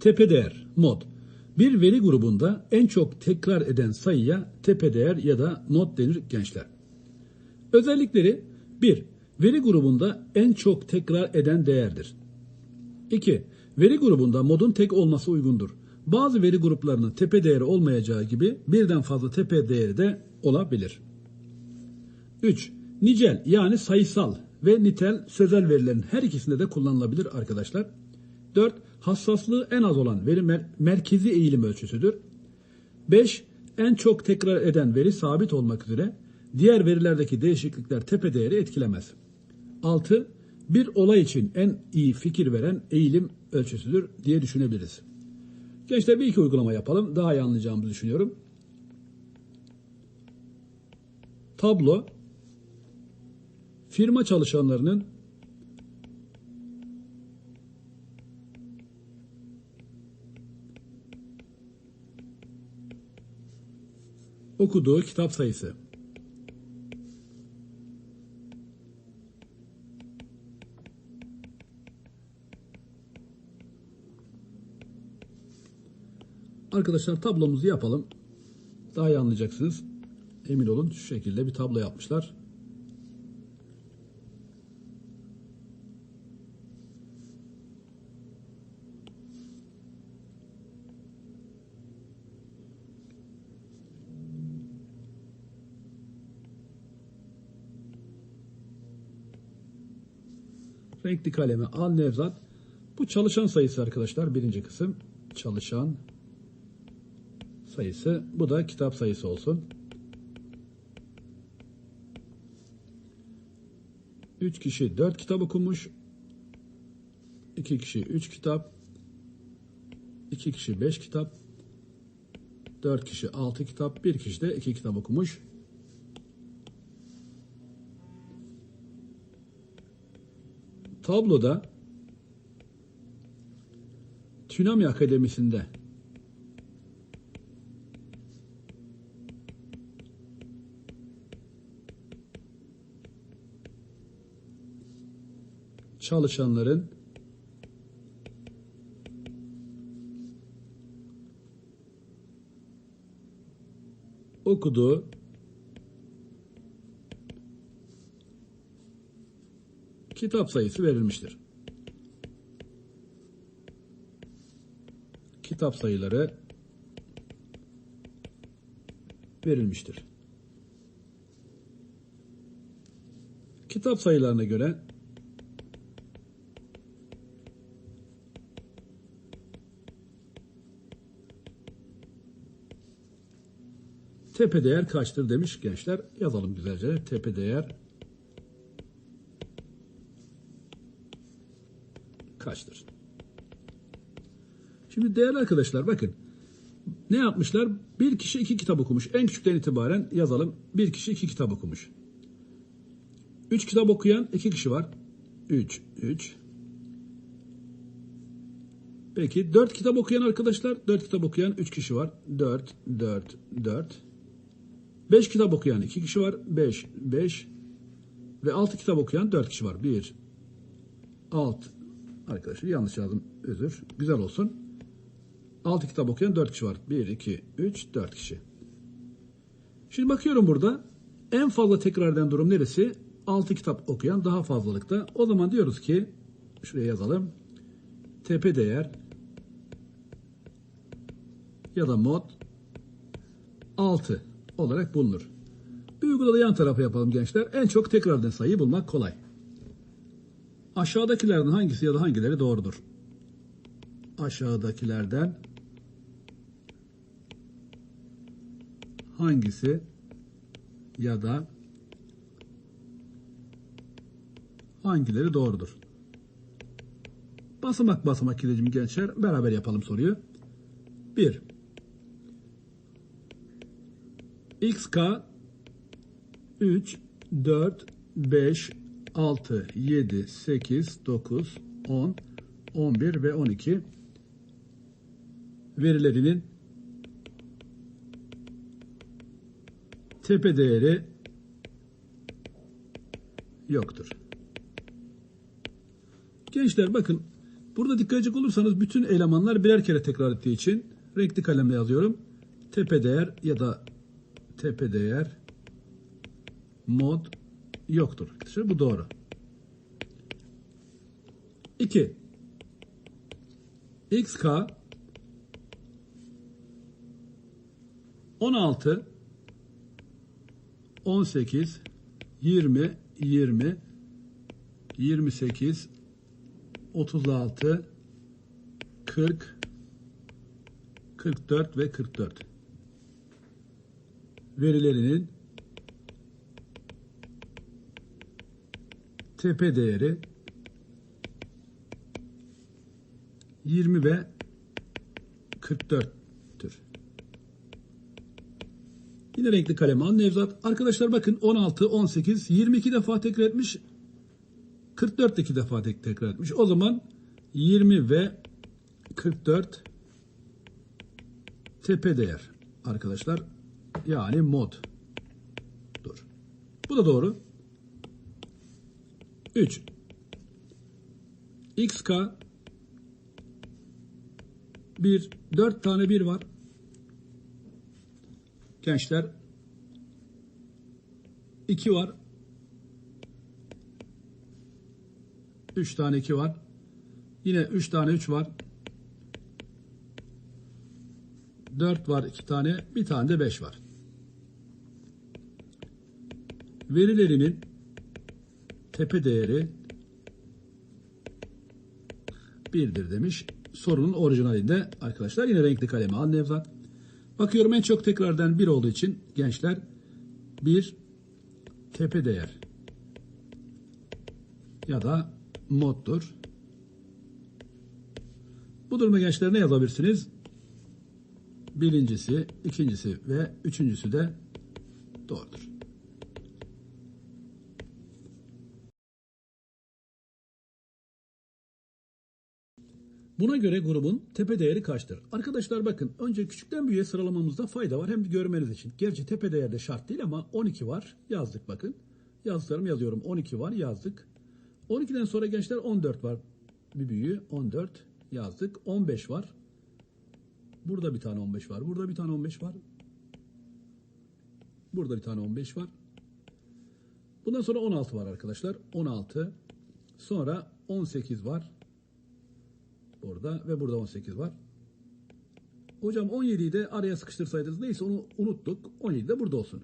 Tepe değer, mod. Bir veri grubunda en çok tekrar eden sayıya tepe değer ya da mod denir gençler. Özellikleri 1. Veri grubunda en çok tekrar eden değerdir. 2. Veri grubunda modun tek olması uygundur. Bazı veri gruplarının tepe değeri olmayacağı gibi birden fazla tepe değeri de olabilir. 3. Nicel yani sayısal ve nitel sözel verilerin her ikisinde de kullanılabilir arkadaşlar. 4. Hassaslığı en az olan veri mer- merkezi eğilim ölçüsüdür. 5. En çok tekrar eden veri sabit olmak üzere diğer verilerdeki değişiklikler tepe değeri etkilemez. 6. Bir olay için en iyi fikir veren eğilim ölçüsüdür diye düşünebiliriz. Gençler bir iki uygulama yapalım. Daha iyi anlayacağımızı düşünüyorum. Tablo firma çalışanlarının okuduğu kitap sayısı. Arkadaşlar tablomuzu yapalım. Daha iyi anlayacaksınız. Emin olun şu şekilde bir tablo yapmışlar. Renkli kalemi al Nevzat. Bu çalışan sayısı arkadaşlar birinci kısım. Çalışan sayısı. Bu da kitap sayısı olsun. 3 kişi 4 kitap okumuş. 2 kişi 3 kitap. 2 kişi 5 kitap. 4 kişi 6 kitap. 1 kişi de 2 kitap okumuş. Tabloda Tsunami Akademisi'nde çalışanların okuduğu kitap sayısı verilmiştir. Kitap sayıları verilmiştir. Kitap sayılarına göre tepe değer kaçtır demiş gençler. Yazalım güzelce. Tepe değer kaçtır? Şimdi değerli arkadaşlar bakın. Ne yapmışlar? Bir kişi iki kitap okumuş. En küçükten itibaren yazalım. Bir kişi iki kitap okumuş. Üç kitap okuyan iki kişi var. Üç, üç. Peki dört kitap okuyan arkadaşlar, dört kitap okuyan üç kişi var. Dört, dört, dört. Beş kitap okuyan iki kişi var. Beş, beş. Ve altı kitap okuyan dört kişi var. Bir, alt. Arkadaşlar yanlış yazdım. Özür. Güzel olsun. Altı kitap okuyan dört kişi var. Bir, iki, üç, dört kişi. Şimdi bakıyorum burada. En fazla tekrar eden durum neresi? Altı kitap okuyan daha fazlalıkta. O zaman diyoruz ki şuraya yazalım. Tepe değer ya da mod 6 olarak bulunur. Bir uygulada yan tarafa yapalım gençler. En çok tekrar eden sayıyı bulmak kolay. Aşağıdakilerden hangisi ya da hangileri doğrudur? Aşağıdakilerden hangisi ya da hangileri doğrudur? Basamak basamak gideceğim gençler. Beraber yapalım soruyu. 1. XK 3, 4, 5, 6, 7, 8, 9, 10, 11 ve 12 verilerinin tepe değeri yoktur. Gençler bakın Burada dikkat edecek olursanız bütün elemanlar birer kere tekrar ettiği için renkli kalemle yazıyorum. Tepe değer ya da tepe değer mod yoktur. Bu doğru. 2. XK 16 18 20 20 28 36 40 44 ve 44 verilerinin tepe değeri 20 ve 44'tür. Yine renkli kalem al Nevzat. Arkadaşlar bakın 16, 18, 22 defa tekrar etmiş. 44 de iki defa tek tekrar etmiş. O zaman 20 ve 44 tepe değer arkadaşlar. Yani mod. Dur. Bu da doğru. 3. XK 1 4 tane 1 var. Gençler 2 var. 3 tane 2 var. Yine 3 tane 3 var. 4 var 2 tane. Bir tane de 5 var. Verilerinin tepe değeri 1'dir demiş. Sorunun orijinalinde arkadaşlar yine renkli kalemi al Nevzat. Bakıyorum en çok tekrardan 1 olduğu için gençler 1 tepe değer ya da moddur. Bu durumda gençler ne yazabilirsiniz? Birincisi, ikincisi ve üçüncüsü de doğrudur. Buna göre grubun tepe değeri kaçtır? Arkadaşlar bakın önce küçükten büyüğe sıralamamızda fayda var hem de görmeniz için. Gerçi tepe değerde şart değil ama 12 var yazdık bakın. Yazdıklarım yazıyorum 12 var yazdık. 12'den sonra gençler 14 var. Bir büyüğü 14 yazdık. 15 var. Burada bir tane 15 var. Burada bir tane 15 var. Burada bir tane 15 var. Bundan sonra 16 var arkadaşlar. 16. Sonra 18 var. Burada ve burada 18 var. Hocam 17'yi de araya sıkıştırsaydınız neyse onu unuttuk. 17 de burada olsun.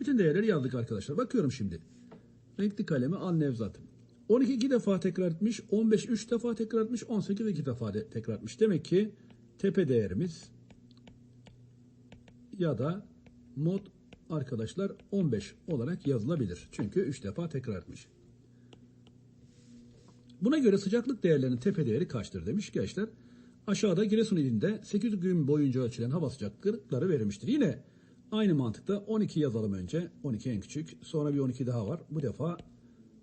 Bütün değerleri yazdık arkadaşlar. Bakıyorum şimdi. Renkli kalemi al Nevzat. 12 iki defa tekrar etmiş. 15 3 defa tekrar etmiş. 18 iki defa de tekrar etmiş. Demek ki tepe değerimiz ya da mod arkadaşlar 15 olarak yazılabilir. Çünkü 3 defa tekrar etmiş. Buna göre sıcaklık değerlerinin tepe değeri kaçtır demiş gençler. Aşağıda Giresun ilinde 8 gün boyunca ölçülen hava sıcaklıkları verilmiştir. Yine aynı mantıkta 12 yazalım önce. 12 en küçük. Sonra bir 12 daha var. Bu defa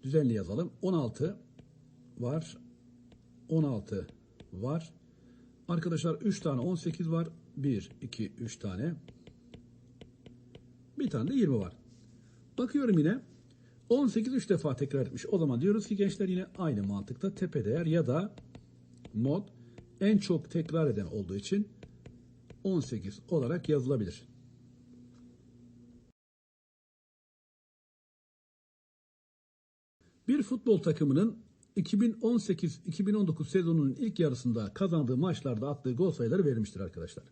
düzenli yazalım. 16 var. 16 var. Arkadaşlar 3 tane 18 var. 1, 2, 3 tane. Bir tane de 20 var. Bakıyorum yine 18 3 defa tekrar etmiş. O zaman diyoruz ki gençler yine aynı mantıkta tepe değer ya da mod en çok tekrar eden olduğu için 18 olarak yazılabilir. Bir futbol takımının 2018-2019 sezonunun ilk yarısında kazandığı maçlarda attığı gol sayıları verilmiştir arkadaşlar.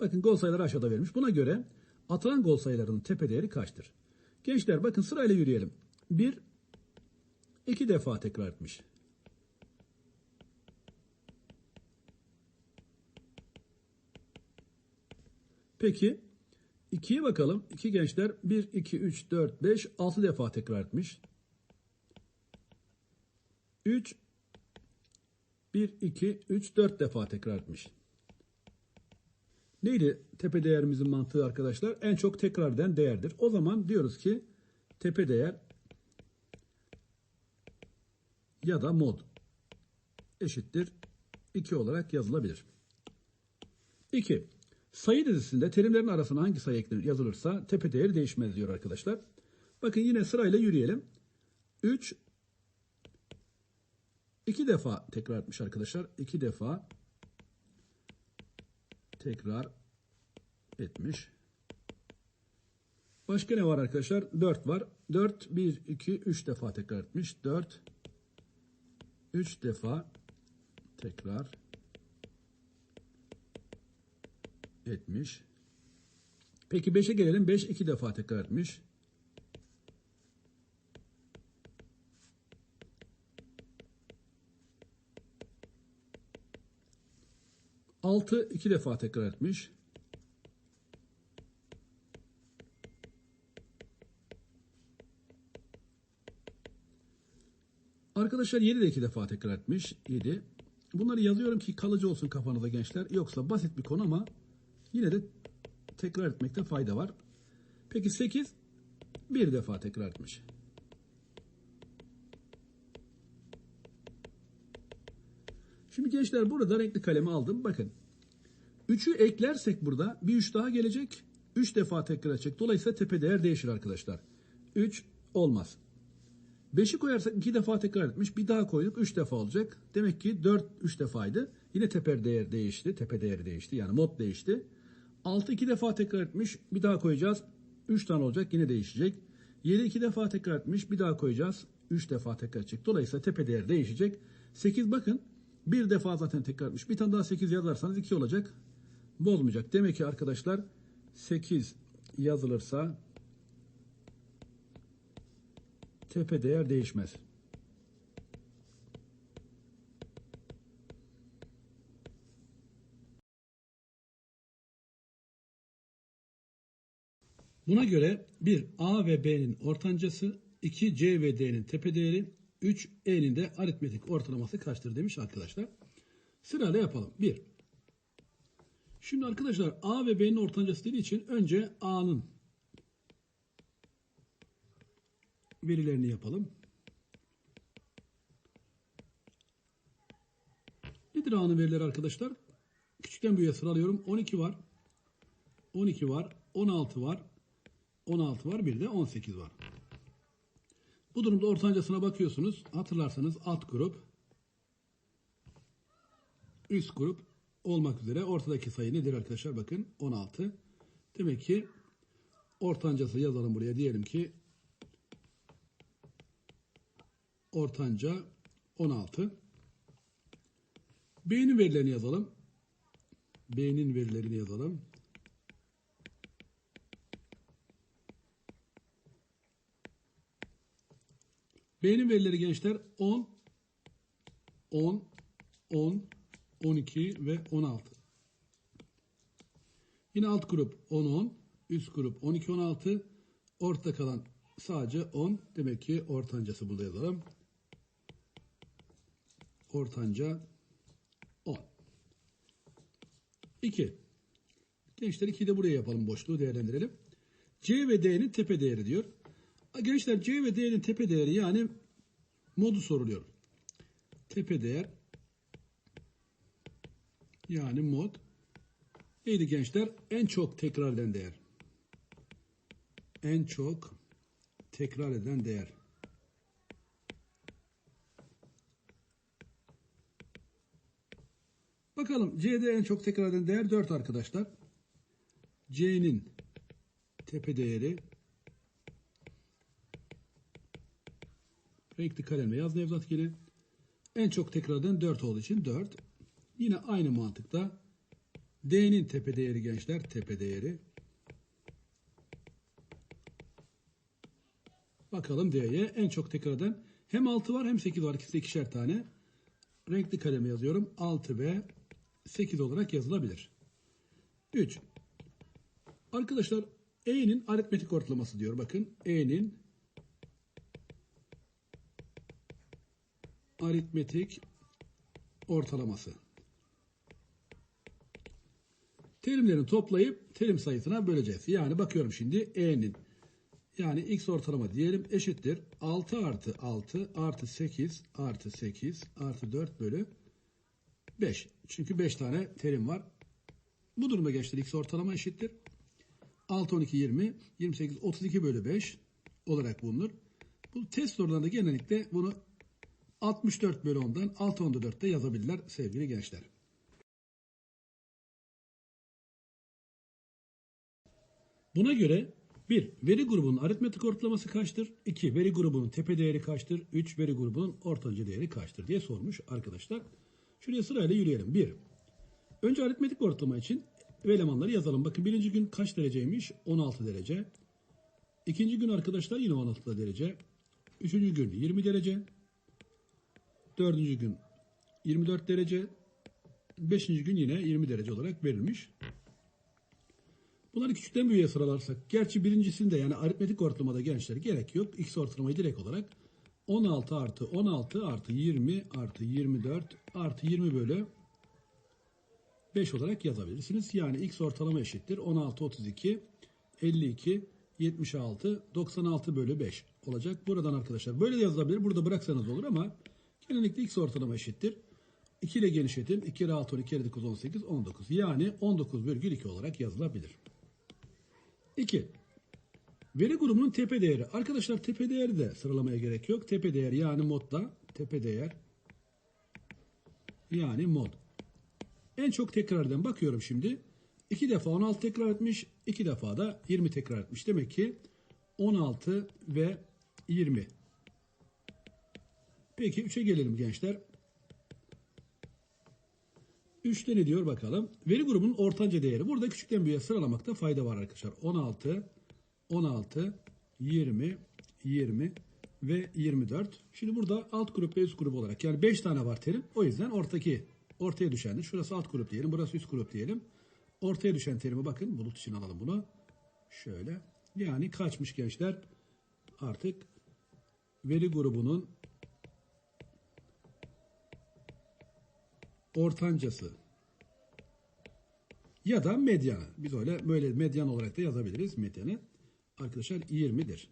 Bakın gol sayıları aşağıda verilmiş. Buna göre atılan gol sayılarının tepe değeri kaçtır? Gençler bakın sırayla yürüyelim. Bir, iki defa tekrar etmiş. Peki, ikiye bakalım. İki gençler bir, iki, üç, dört, beş, altı defa tekrar etmiş. Üç, bir, iki, üç, dört defa tekrar etmiş. Neydi tepe değerimizin mantığı arkadaşlar? En çok tekrar eden değerdir. O zaman diyoruz ki tepe değer ya da mod eşittir 2 olarak yazılabilir. 2. Sayı dizisinde terimlerin arasına hangi sayı eklenir yazılırsa tepe değeri değişmez diyor arkadaşlar. Bakın yine sırayla yürüyelim. 3 iki defa tekrar etmiş arkadaşlar. İki defa tekrar etmiş. Başka ne var arkadaşlar? 4 var. 4, 1, 2, 3 defa tekrar etmiş. 4, 3 defa tekrar etmiş. Peki 5'e gelelim. 5 2 defa tekrar etmiş. Altı iki defa tekrar etmiş. Arkadaşlar 7 de iki defa tekrar etmiş. 7. Bunları yazıyorum ki kalıcı olsun kafanızda gençler. Yoksa basit bir konu ama yine de tekrar etmekte fayda var. Peki 8 bir defa tekrar etmiş. Şimdi gençler burada renkli kalemi aldım. Bakın. 3'ü eklersek burada bir 3 daha gelecek. 3 defa tekrar edecek. Dolayısıyla tepe değer değişir arkadaşlar. 3 olmaz. 5'i koyarsak 2 defa tekrar etmiş. Bir daha koyduk 3 defa olacak. Demek ki 4 3 defaydı. Yine tepe değer değişti. Tepe değeri değişti. Yani mod değişti. 6 2 defa tekrar etmiş. Bir daha koyacağız. 3 tane olacak. Yine değişecek. 7 2 defa tekrar etmiş. Bir daha koyacağız. 3 defa tekrar edecek. Dolayısıyla tepe değeri değişecek. 8 bakın. Bir defa zaten tekrar etmiş. Bir tane daha 8 yazarsanız 2 olacak. Bozmayacak. Demek ki arkadaşlar 8 yazılırsa tepe değer değişmez. Buna göre 1 A ve B'nin ortancası, 2 C ve D'nin tepe değeri, 3 E'nin de aritmetik ortalaması kaçtır demiş arkadaşlar. Sırayla yapalım. 1. Şimdi arkadaşlar A ve B'nin ortancası dediği için önce A'nın verilerini yapalım. Nedir A'nın verileri arkadaşlar? Küçükten büyüğe sıralıyorum. 12 var. 12 var. 16 var. 16 var. Bir de 18 var. Bu durumda ortancasına bakıyorsunuz. Hatırlarsanız alt grup, üst grup olmak üzere ortadaki sayı nedir arkadaşlar? Bakın 16. Demek ki ortancası yazalım buraya. Diyelim ki ortanca 16. B'nin verilerini yazalım. B'nin verilerini yazalım. B'nin verileri gençler 10, 10, 10, 12 ve 16. Yine alt grup 10, 10, üst grup 12, 16, orta kalan sadece 10. Demek ki ortancası burada yazalım. Ortanca 10. 2. Gençler 2'yi de buraya yapalım boşluğu değerlendirelim. C ve D'nin tepe değeri diyor. Gençler C ve D'nin tepe değeri yani modu soruluyor. Tepe değer yani mod neydi gençler? En çok tekrar eden değer. En çok tekrar eden değer. Bakalım C'de en çok tekrar eden değer 4 arkadaşlar. C'nin tepe değeri renkli kalemle yaz Nevzat Geli. En çok tekrar eden 4 olduğu için 4. Yine aynı mantıkta D'nin tepe değeri gençler tepe değeri. Bakalım D'ye en çok tekrar eden hem 6 var hem 8 var. İkisi ikişer tane. Renkli kaleme yazıyorum. 6 ve 8 olarak yazılabilir. 3. Arkadaşlar E'nin aritmetik ortalaması diyor. Bakın E'nin aritmetik ortalaması. Terimlerini toplayıp terim sayısına böleceğiz. Yani bakıyorum şimdi E'nin yani x ortalama diyelim eşittir 6 artı 6 artı 8 artı 8 artı 4 bölü 5. Çünkü 5 tane terim var. Bu durumda gençler x ortalama eşittir. 6, 12, 20, 28, 32 bölü 5 olarak bulunur. Bu test sorularında genellikle bunu 64 bölü 10'dan 6 onda 4'te yazabilirler sevgili gençler. Buna göre 1. Veri grubunun aritmetik ortalaması kaçtır? 2. Veri grubunun tepe değeri kaçtır? 3. Veri grubunun ortanca değeri kaçtır diye sormuş arkadaşlar. Şuraya sırayla yürüyelim. 1. Önce aritmetik ortalama için elemanları yazalım. Bakın birinci gün kaç dereceymiş? 16 derece. İkinci gün arkadaşlar yine 16 derece. Üçüncü gün 20 derece. Dördüncü gün 24 derece. Beşinci gün yine 20 derece olarak verilmiş. Bunları küçükten büyüğe sıralarsak, gerçi birincisinde yani aritmetik ortalamada gençler gerek yok. X ortalamayı direkt olarak 16 artı 16 artı 20 artı 24 artı 20 bölü 5 olarak yazabilirsiniz. Yani X ortalama eşittir 16, 32, 52, 76, 96 bölü 5 olacak. Buradan arkadaşlar böyle de yazılabilir. Burada bıraksanız olur ama genellikle X ortalama eşittir. 2 ile genişletin. 2 kere 6, 12 kere 9, 18, 19. Yani 19,2 olarak yazılabilir. 2. Veri grubunun tepe değeri. Arkadaşlar tepe değeri de sıralamaya gerek yok. Tepe değer yani modda tepe değer yani mod. En çok tekrardan bakıyorum şimdi. 2 defa 16 tekrar etmiş, 2 defa da 20 tekrar etmiş. Demek ki 16 ve 20. Peki 3'e gelelim gençler. 3'te ne diyor bakalım. Veri grubunun ortanca değeri. Burada küçükten büyüğe sıralamakta fayda var arkadaşlar. 16, 16, 20, 20 ve 24. Şimdi burada alt grup ve üst grup olarak yani 5 tane var terim. O yüzden ortaki ortaya düşendir. Şurası alt grup diyelim. Burası üst grup diyelim. Ortaya düşen terimi bakın. Bulut için alalım bunu. Şöyle. Yani kaçmış gençler? Artık veri grubunun ortancası ya da medyanı. Biz öyle böyle medyan olarak da yazabiliriz medyanı. Arkadaşlar 20'dir.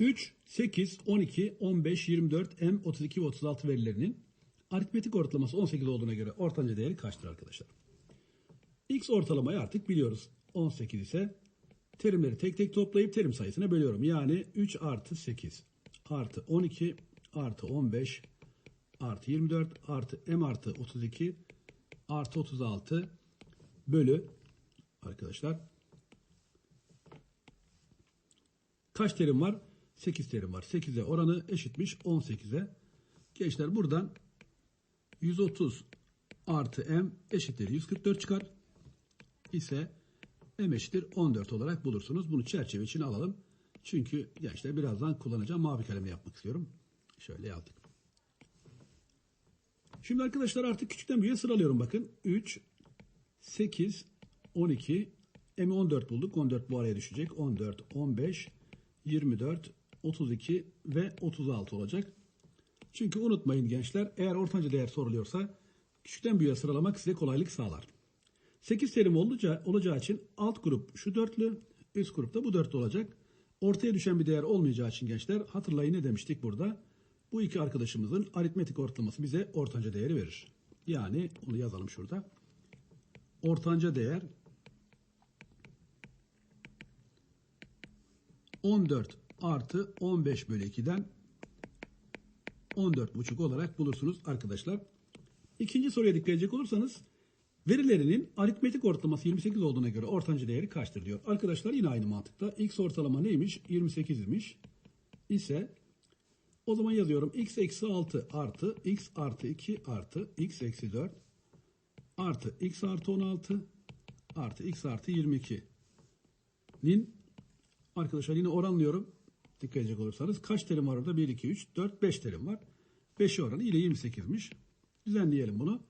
Üç, 8, 12, 15, 24, M, 32 ve 36 verilerinin aritmetik ortalaması 18 olduğuna göre ortanca değeri kaçtır arkadaşlar? X ortalamayı artık biliyoruz. 18 ise terimleri tek tek toplayıp terim sayısına bölüyorum. Yani 3 artı 8 artı 12 artı 15 artı 24 artı m artı 32 artı 36 bölü arkadaşlar kaç terim var? 8 terim var. 8'e oranı eşitmiş 18'e. Gençler buradan 130 artı m eşittir 144 çıkar. ise m eşittir 14 olarak bulursunuz. Bunu çerçeve için alalım. Çünkü gençler birazdan kullanacağım mavi kalemle yapmak istiyorum. Şöyle yazdık. Şimdi arkadaşlar artık küçükten büyüğe sıralıyorum bakın. 3, 8, 12, M'i 14 bulduk. 14 bu araya düşecek. 14, 15, 24, 32 ve 36 olacak. Çünkü unutmayın gençler eğer ortanca değer soruluyorsa küçükten büyüğe sıralamak size kolaylık sağlar. 8 terim olacağı için alt grup şu dörtlü, üst grupta bu dörtlü olacak. Ortaya düşen bir değer olmayacağı için gençler hatırlayın ne demiştik burada? Bu iki arkadaşımızın aritmetik ortalaması bize ortanca değeri verir. Yani onu yazalım şurada. Ortanca değer 14 artı 15 bölü 2'den 14,5 olarak bulursunuz arkadaşlar. İkinci soruya dikkat edecek olursanız verilerinin aritmetik ortalaması 28 olduğuna göre ortanca değeri kaçtır diyor. Arkadaşlar yine aynı mantıkta x ortalama neymiş? 28 imiş. ise o zaman yazıyorum x eksi 6 artı x artı 2 artı x eksi 4 artı x artı 16 artı x artı 22'nin arkadaşlar yine oranlıyorum. Dikkat edecek olursanız kaç terim var orada? 1, 2, 3, 4, 5 terim var. 5'i oranı yine 28'miş. Düzenleyelim bunu.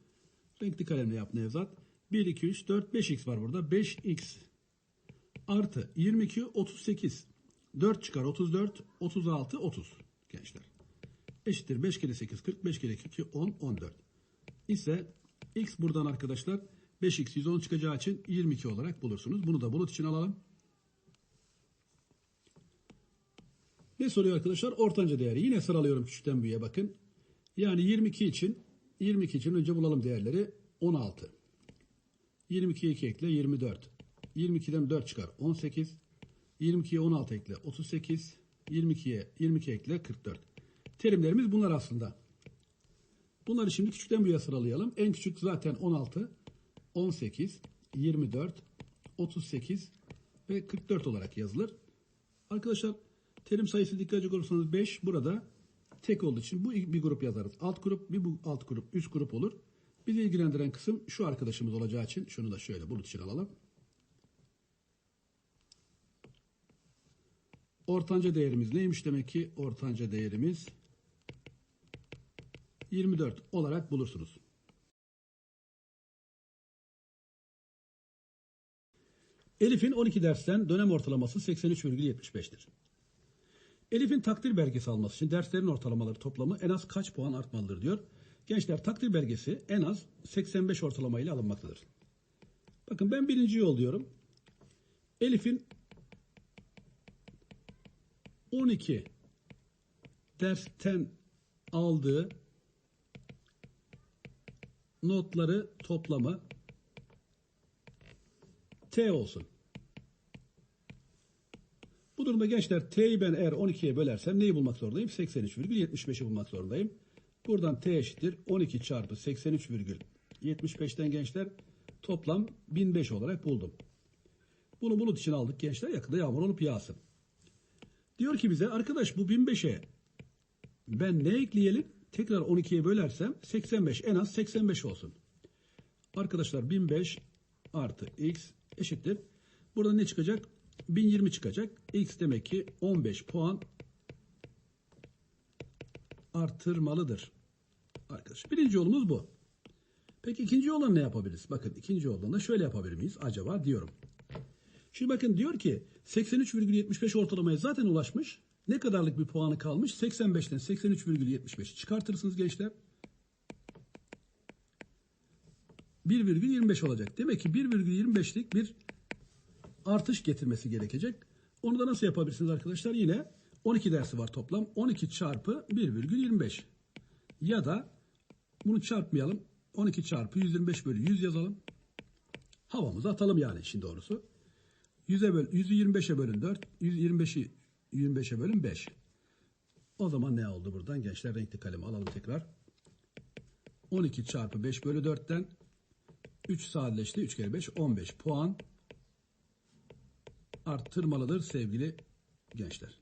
Renkli kalemle yap Nevzat. 1, 2, 3, 4, 5x var burada. 5x artı 22, 38. 4 çıkar 34, 36, 30 gençler. Eşittir 5 kere 8 40 5 kere 2 10 14. İse x buradan arkadaşlar 5x 110 çıkacağı için 22 olarak bulursunuz. Bunu da bulut için alalım. Ne soruyor arkadaşlar? Ortanca değeri. Yine sıralıyorum küçükten büyüğe bakın. Yani 22 için 22 için önce bulalım değerleri. 16. 22'ye 2 ekle 24. 22'den 4 çıkar 18. 22'ye 16 ekle 38. 22'ye 22 ekle 44. Terimlerimiz bunlar aslında. Bunları şimdi küçükten büyüğe sıralayalım. En küçük zaten 16, 18, 24, 38 ve 44 olarak yazılır. Arkadaşlar terim sayısı dikkat edecek olursanız 5 burada tek olduğu için bu bir grup yazarız. Alt grup bir bu alt grup üst grup olur. Bizi ilgilendiren kısım şu arkadaşımız olacağı için şunu da şöyle bulut için alalım. Ortanca değerimiz neymiş demek ki? Ortanca değerimiz 24 olarak bulursunuz. Elif'in 12 dersten dönem ortalaması 83,75'tir. Elif'in takdir belgesi alması için derslerin ortalamaları toplamı en az kaç puan artmalıdır diyor. Gençler takdir belgesi en az 85 ortalama ile alınmaktadır. Bakın ben birinci yol diyorum. Elif'in 12 dersten aldığı notları toplamı T olsun. Bu durumda gençler T'yi ben eğer 12'ye bölersem neyi bulmak zorundayım? 83,75'i bulmak zorundayım. Buradan T eşittir 12 çarpı 83,75'ten gençler toplam 1005 olarak buldum. Bunu bulut için aldık gençler yakında yağmur olup yağsın. Diyor ki bize arkadaş bu 1005'e ben ne ekleyelim? Tekrar 12'ye bölersem 85 en az 85 olsun. Arkadaşlar 1005 artı x eşittir. Burada ne çıkacak? 1020 çıkacak. X demek ki 15 puan artırmalıdır. Arkadaşlar birinci yolumuz bu. Peki ikinci yoldan ne yapabiliriz? Bakın ikinci yoldan da şöyle yapabilir miyiz acaba diyorum. Şimdi bakın diyor ki 83,75 ortalamaya zaten ulaşmış. Ne kadarlık bir puanı kalmış? 85'ten 83,75'i çıkartırsınız gençler. 1,25 olacak. Demek ki 1,25'lik bir artış getirmesi gerekecek. Onu da nasıl yapabilirsiniz arkadaşlar? Yine 12 dersi var toplam. 12 çarpı 1,25. Ya da bunu çarpmayalım. 12 çarpı 125 bölü 100 yazalım. Havamızı atalım yani işin doğrusu. 100'e böl 125'e bölün 4. 125'i 25'e bölün 5. O zaman ne oldu buradan? Gençler renkli kalemi alalım tekrar. 12 çarpı 5 bölü 4'ten 3 sadeleşti. 3 kere 5 15 puan arttırmalıdır sevgili gençler.